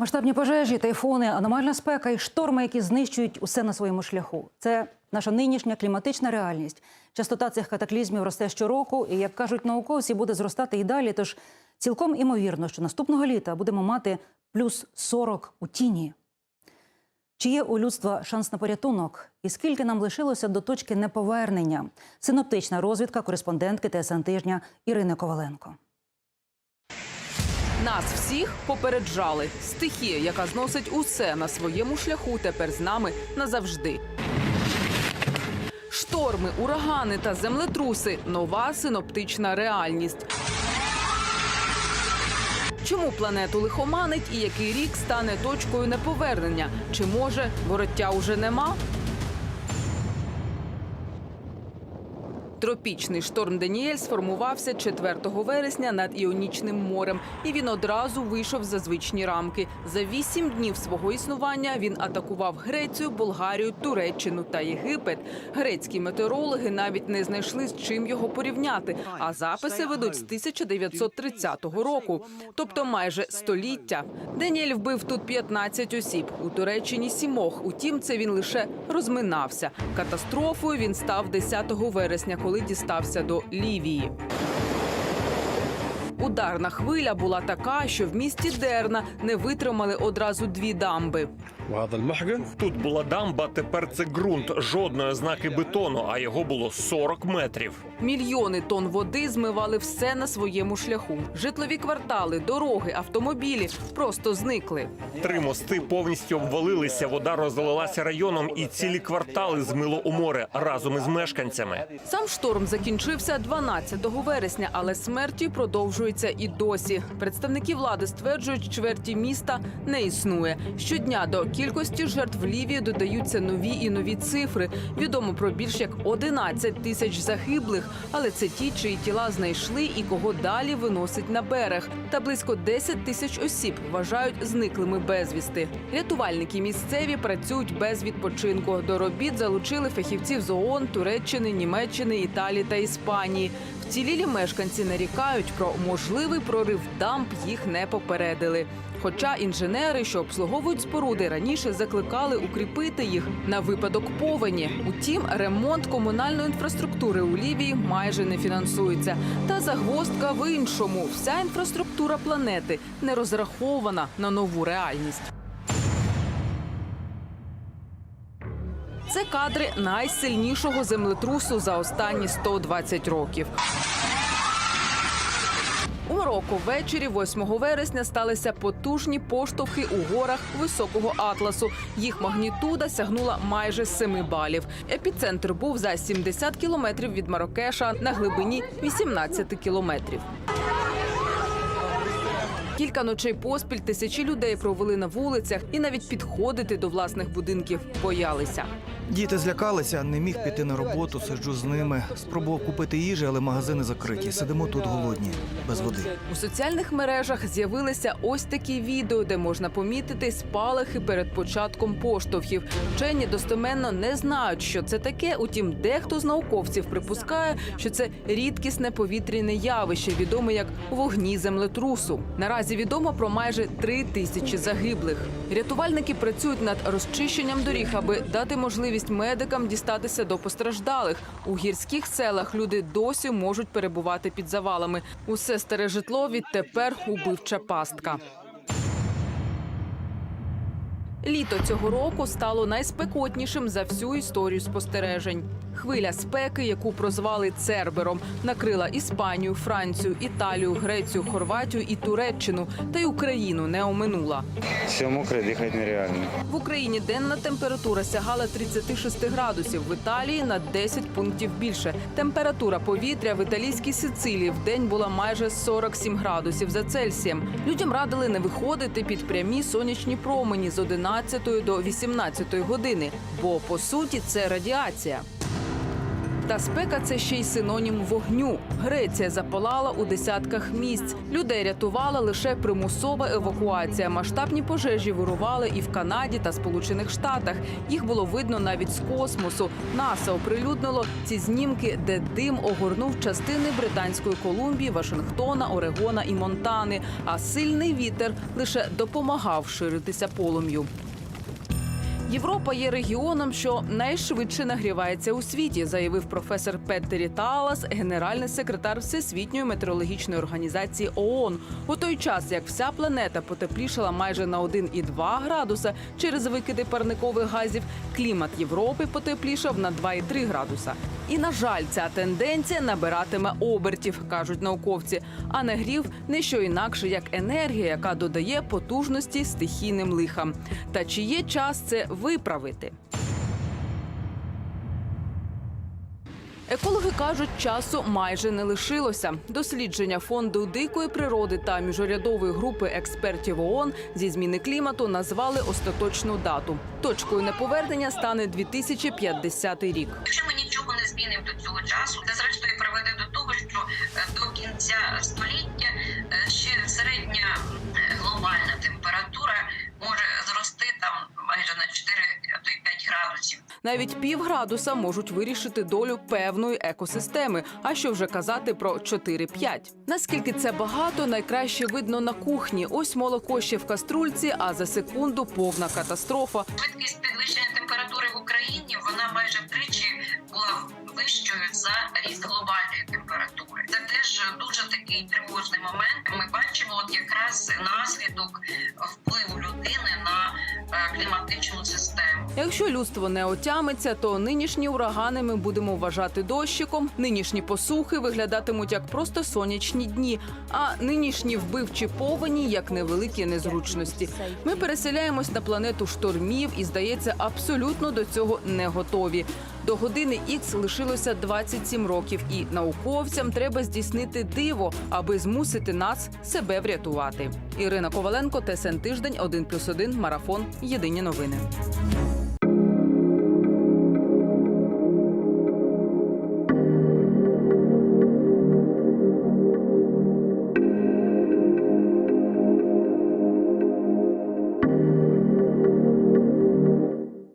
Масштабні пожежі, тайфуни, аномальна спека і шторми, які знищують усе на своєму шляху. Це наша нинішня кліматична реальність. Частота цих катаклізмів росте щороку, і як кажуть науковці, буде зростати і далі. Тож цілком імовірно, що наступного літа будемо мати плюс 40 у тіні. Чи є у людства шанс на порятунок? І скільки нам лишилося до точки неповернення? Синоптична розвідка кореспондентки ТСН тижня Ірини Коваленко. Нас всіх попереджали. Стихія, яка зносить усе на своєму шляху, тепер з нами назавжди. Шторми, урагани та землетруси нова синоптична реальність. Чому планету лихоманить і який рік стане точкою неповернення? Чи може вороття уже нема? Тропічний шторм Даніель сформувався 4 вересня над Іонічним морем, і він одразу вийшов за звичні рамки. За вісім днів свого існування він атакував Грецію, Болгарію, Туреччину та Єгипет. Грецькі метеорологи навіть не знайшли з чим його порівняти. А записи ведуть з 1930 року, тобто майже століття. Даніель вбив тут 15 осіб у Туреччині сімох. Утім, це він лише розминався. Катастрофою він став 10 вересня, коли дістався до Лівії. Ударна хвиля була така, що в місті Дерна не витримали одразу дві дамби. Тут була дамба, тепер це ґрунт. Жодної ознаки бетону, а його було 40 метрів. Мільйони тонн води змивали все на своєму шляху. Житлові квартали, дороги, автомобілі просто зникли. Три мости повністю обвалилися. Вода розлилася районом, і цілі квартали змило у море разом із мешканцями. Сам шторм закінчився 12 вересня, але смерті продовжується і досі. Представники влади стверджують, чверті міста не існує щодня до кількості жертв в Лівії додаються нові і нові цифри. Відомо про більш як 11 тисяч загиблих, але це ті, чиї тіла знайшли і кого далі виносить на берег. Та близько 10 тисяч осіб вважають зниклими безвісти. Рятувальники місцеві працюють без відпочинку. До робіт залучили фахівців з ООН, Туреччини, Німеччини, Італії та Іспанії. Вцілілі мешканці нарікають про можливий прорив дамб їх не попередили. Хоча інженери, що обслуговують споруди, раніше закликали укріпити їх на випадок повені. Утім, ремонт комунальної інфраструктури у Лівії майже не фінансується. Та загвоздка в іншому: вся інфраструктура планети не розрахована на нову реальність. Це кадри найсильнішого землетрусу за останні 120 років. У Марокко ввечері 8 вересня сталися потужні поштовхи у горах високого атласу. Їх магнітуда сягнула майже 7 балів. Епіцентр був за 70 кілометрів від Марокеша на глибині 18 кілометрів. Кілька ночей поспіль тисячі людей провели на вулицях і навіть підходити до власних будинків боялися. Діти злякалися, не міг піти на роботу, сиджу з ними. Спробував купити їжі, але магазини закриті. Сидимо тут голодні, без води. У соціальних мережах з'явилися ось такі відео, де можна помітити спалахи перед початком поштовхів. Вчені достеменно не знають, що це таке. Утім, дехто з науковців припускає, що це рідкісне повітряне явище, відоме як вогні землетрусу. Наразі відомо про майже три тисячі загиблих. Рятувальники працюють над розчищенням доріг, аби дати можливість медикам дістатися до постраждалих. У гірських селах люди досі можуть перебувати під завалами. Усе старе житло відтепер убивча пастка. Літо цього року стало найспекотнішим за всю історію спостережень. Хвиля спеки, яку прозвали Цербером, накрила Іспанію, Францію, Італію, Грецію, Хорватію і Туреччину, та й Україну не оминула. Все мокре, дихати нереально. В Україні денна температура сягала 36 градусів, в Італії на 10 пунктів більше. Температура повітря в італійській Сицилії в день була майже 47 градусів за Цельсієм. Людям радили не виходити під прямі сонячні промені з 11 до 18 години, бо по суті це радіація. Та спека це ще й синонім вогню. Греція запалала у десятках місць. Людей рятувала лише примусова евакуація. Масштабні пожежі вирували і в Канаді та Сполучених Штатах. Їх було видно навіть з космосу. НАСА оприлюднило ці знімки, де дим огорнув частини Британської Колумбії, Вашингтона, Орегона і Монтани. А сильний вітер лише допомагав ширитися полум'ю. Європа є регіоном, що найшвидше нагрівається у світі, заявив професор Петтері Талас, генеральний секретар Всесвітньої метеорологічної організації ООН. У той час, як вся планета потеплішала майже на 1,2 градуса через викиди парникових газів, клімат Європи потеплішав на 2,3 градуса. І на жаль, ця тенденція набиратиме обертів, кажуть науковці. А негрів не що інакше, як енергія, яка додає потужності стихійним лихам. Та чи є час це виправити? Екологи кажуть, часу майже не лишилося. Дослідження фонду дикої природи та міжурядової групи експертів ООН зі зміни клімату назвали остаточну дату. Точкою неповернення стане 2050 рік. Якщо ми нічого не змінимо до цього часу, це зрештою приведе до того, що е, до кінця століття Навіть півградуса можуть вирішити долю певної екосистеми. А що вже казати про 4-5? Наскільки це багато, найкраще видно на кухні. Ось молоко ще в каструльці, а за секунду повна катастрофа. Швидкість підвищення температури в Україні вона майже втричі була вищою за ріст глобальної температури. Це теж дуже такий тривожний момент. Ми бачимо, от якраз наслідок впливу людини кліматичну систему. Якщо людство не отямиться, то нинішні урагани ми будемо вважати дощиком. Нинішні посухи виглядатимуть як просто сонячні дні, а нинішні вбивчі повені як невеликі незручності. Ми переселяємось на планету штормів і, здається, абсолютно до цього не готові. До години Ікс лишилося 27 років, і науковцям треба здійснити диво, аби змусити нас себе врятувати. Ірина Коваленко, ТСН Тиждень, 1+,1, Марафон. Єдині новини.